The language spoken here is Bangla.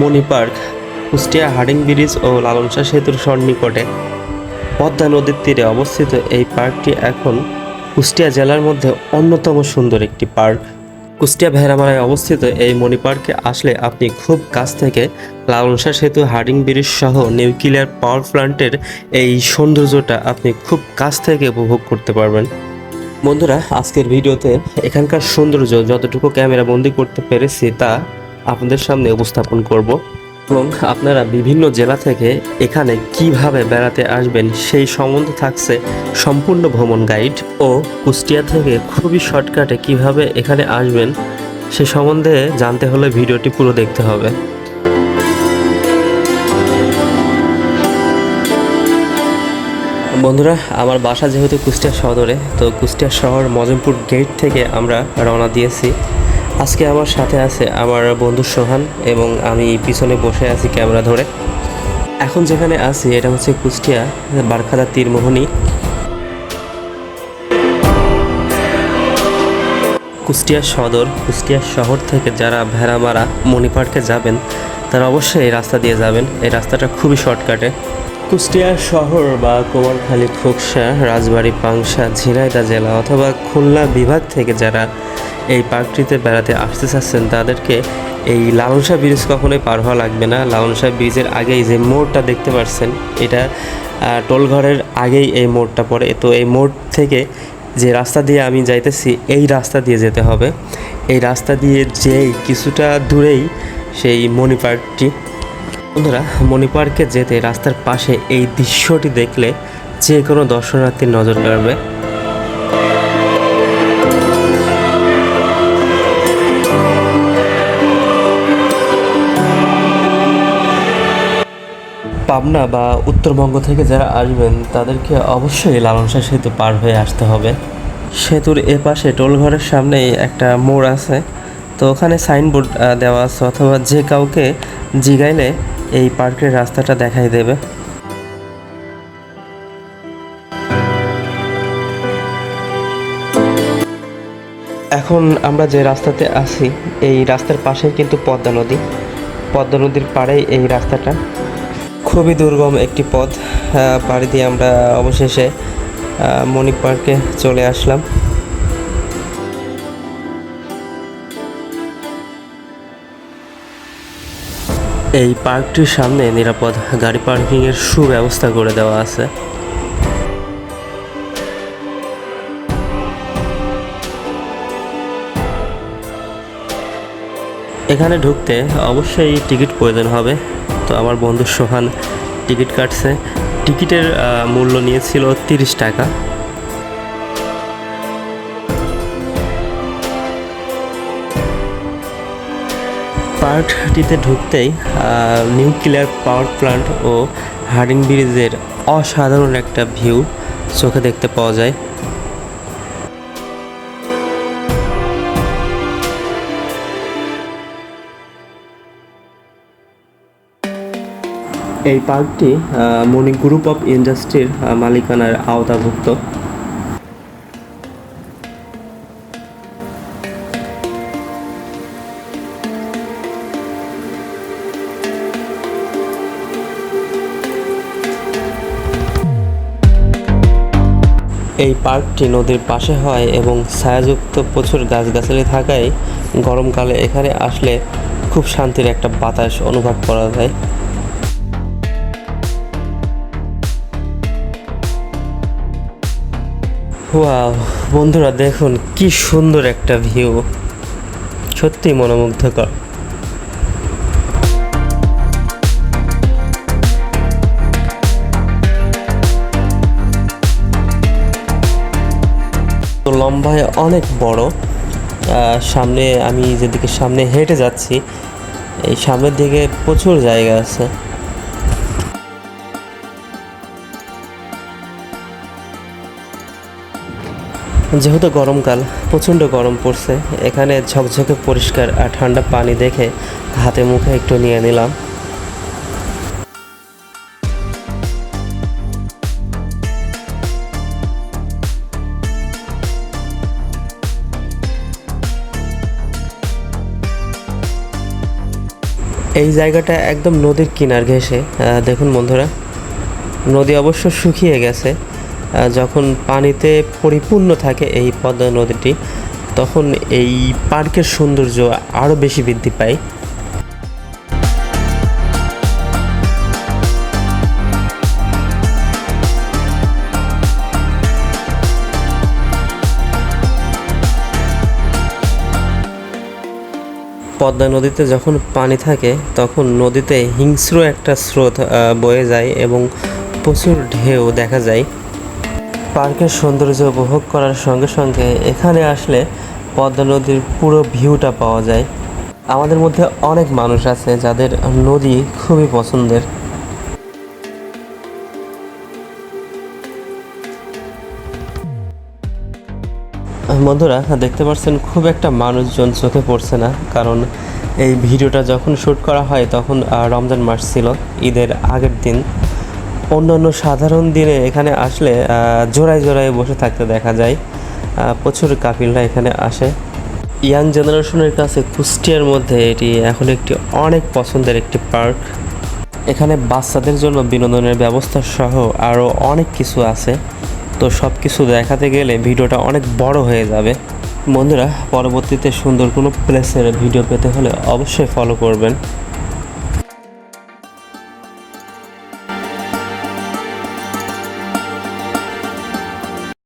Moni park, Kushtia Hardinge bridge ও লালনশাহ সেতুর সন্নিকটে। পদ্মা নদীর তীরে অবস্থিত এই পার্কটি এখন কুষ্টিয়া জেলার মধ্যে অন্যতম সুন্দর একটি পার্ক। কুষ্টিয়া ভেড়ামারায় অবস্থিত এই মণি পার্কে আসলে আপনি খুব কাছ থেকে লালনশাহ সেতু, হার্ডিং ব্রিজ সহ নিউক্লিয়ার পাওয়ার প্ল্যান্টের এই সৌন্দর্যটা আপনি খুব কাছ থেকে উপভোগ করতে পারবেন। বন্ধুরা, আজকের ভিডিওতে এখানকার সৌন্দর্য যতটুকু ক্যামেরা বন্দি করতে পেরেছি তা আপনাদের সামনে উপস্থাপন করব। এবং আপনারা বিভিন্ন জেলা থেকে এখানে কীভাবে বেড়াতে আসবেন সেই সম্বন্ধে থাকছে সম্পূর্ণ ভ্রমণ গাইড ও কুষ্টিয়া থেকে খুবই শর্টকাটে কীভাবে এখানে আসবেন সে সম্বন্ধে জানতে হলে ভিডিওটি পুরো দেখতে হবে। বন্ধুরা, আমার বাসা যেহেতু কুষ্টিয়া সদরে, তো কুষ্টিয়া শহর মজমপুর গেট থেকে আমরা রওনা দিয়েছি। আজকে আমার সাথে আছে আমার বন্ধু সোহান এবং আমি পিছনে বসে আছি ক্যামেরা ধরে। এখন যেখানে আছি, এটা হচ্ছে কুষ্টিয়া, বারখাদা তীরমোহনী। কুষ্টিয়া সদর, কুষ্টিয়া শহর থেকে যারা ভেড়ামারা মণি পার্কে যাবেন, তারা অবশ্যই এই রাস্তা দিয়ে যাবেন। এই রাস্তাটা খুবই শর্টকাটে। কুষ্টিয়া শহর বা কুমারখালী, খোকসা, রাজবাড়ী, পাংশা ঝিনাইদহ জেলা অথবা খুলনা বিভাগ থেকে যারা এই পার্কটিতে বেড়াতে আসতে চাচ্ছেন, তাদেরকে এই লালনশাহ ব্রিজ কখনোই পার হওয়া লাগবে না। লালনশাহ ব্রিজের আগেই যে মোড়টা দেখতে পাচ্ছেন এটা টোলঘরের আগেই এই মোড়টা পড়ে। তো এই মোড় থেকে যে রাস্তা দিয়ে আমি যাইতেছি, এই রাস্তা দিয়ে যেতে হবে। এই রাস্তা দিয়ে যেই কিছুটা দূরেই সেই মণি পার্কটি বন্ধুরা মণি পার্কে যেতে রাস্তার পাশে এই দৃশ্যটি দেখলে যে কোনো দর্শনার্থীর নজর কাড়বে। পাবনা বা উত্তরবঙ্গ থেকে যারা আসবেন, তাদেরকে অবশ্যই লালনশাহ সেতু পার হয়ে আসতে হবে। সেতুর এ পাশে টোলঘরের সামনেই একটা মোড় আছে। তো ওখানে সাইনবোর্ড দেওয়া আছে অথবা যে কাউকে জিগাইলে এই পার্কের রাস্তাটা দেখাই দেবে। এখন আমরা যে রাস্তাতে আছি, এই রাস্তার পাশেই কিন্তু পদ্মা নদী। পদ্মা নদীর পাড়েই এই রাস্তাটা। খুবই দুর্গম একটি পথ। পাড়ি দিয়ে আমরা অবশেষে মণিক পার্কে চলে আসলাম। এই পার্কটির সামনে নিরাপদ গাড়ি পার্কিংয়ের সুব্যবস্থা করে দেওয়া আছে। এখানে ঢুকতে অবশ্যই টিকিট প্রয়োজন হবে। তো আমার বন্ধু সোহান টিকিট কাটছে। টিকিটের মূল্য নিয়েছিল তিরিশ টাকা। পার্কটিতে ঢুকতেই নিউক্লিয়ার পাওয়ার প্ল্যান্ট ও হার্ডিং ব্রিজের অসাধারণ একটা ভিউ চোখে দেখতে পাওয়া যায়। এই পার্কটি মনি গ্রুপ অফ ইন্ডাস্ট্রির মালিকানার আওতাভুক্ত। এই পার্কটি নদীর পাশে হয় এবং ছায়াযুক্ত প্রচুর গাছগাছালি থাকায় গরমকালে এখানে আসলে খুব শান্তির একটা বাতাস অনুভব করা যায়। ওয়াও, বন্ধুরা দেখুন কি সুন্দর একটা ভিউ। সত্যি মনোমুগ্ধকর। লম্বায় অনেক বড়। সামনে আমি যেদিকে সামনে হেঁটে যাচ্ছি, এই সামনের দিকে প্রচুর জায়গা আছে। যেহেতু গরমকাল, প্রচণ্ড গরম পড়ছে, এখানে ঝকঝকে পরিষ্কার আর ঠান্ডা পানি দেখে হাতে মুখে একটু নিয়ে নিলাম। এই জায়গাটা একদম নদীর কিনার ঘেঁষে। দেখুন বন্ধুরা, নদী অবশ্য শুকিয়ে গেছে। যখন পানিতে পরিপূর্ণ থাকে এই পদ্মা নদীটি, তখন এই পার্কের সৌন্দর্য আরও বেশি বৃদ্ধি পায়। পদ্মা নদীতে যখন পানি থাকে, তখন নদীতে হিংস্র একটা স্রোত বয়ে যায় এবং প্রচুর ঢেউ দেখা যায়। পার্কের সৌন্দর্য উপভোগ করার সঙ্গে সঙ্গে এখানে আসলে পদ্মা নদীর পুরো ভিউটা পাওয়া যায়। আমাদের মধ্যে অনেক মানুষ আছে যাদের নদী খুবই পছন্দের। বন্ধুরা, দেখতে পাচ্ছেন খুব একটা মানুষজন চোখে পড়ছে না, কারণ এই ভিডিওটা যখন শ্যুট করা হয় তখন রমজান মাস ছিল, ঈদের আগের দিন। অন্যান্য সাধারণ দিনে এখানে আসলে জোড়ায় জোড়ায় বসে থাকতে দেখা যায়। প্রচুর কাপিলরা এখানে আসে। ইয়াং জেনারেশনের কাছে কুষ্টিয়ার মধ্যে এটি এখন একটি অনেক পছন্দের একটি পার্ক। এখানে বাচ্চাদের জন্য বিনোদনের ব্যবস্থা সহ আরও অনেক কিছু আছে। তো সব কিছু দেখাতে গেলে ভিডিওটা অনেক বড় হয়ে যাবে। বন্ধুরা, পরবর্তীতে সুন্দর কোনো প্লেসের ভিডিও পেতে হলে অবশ্যই ফলো করবেন।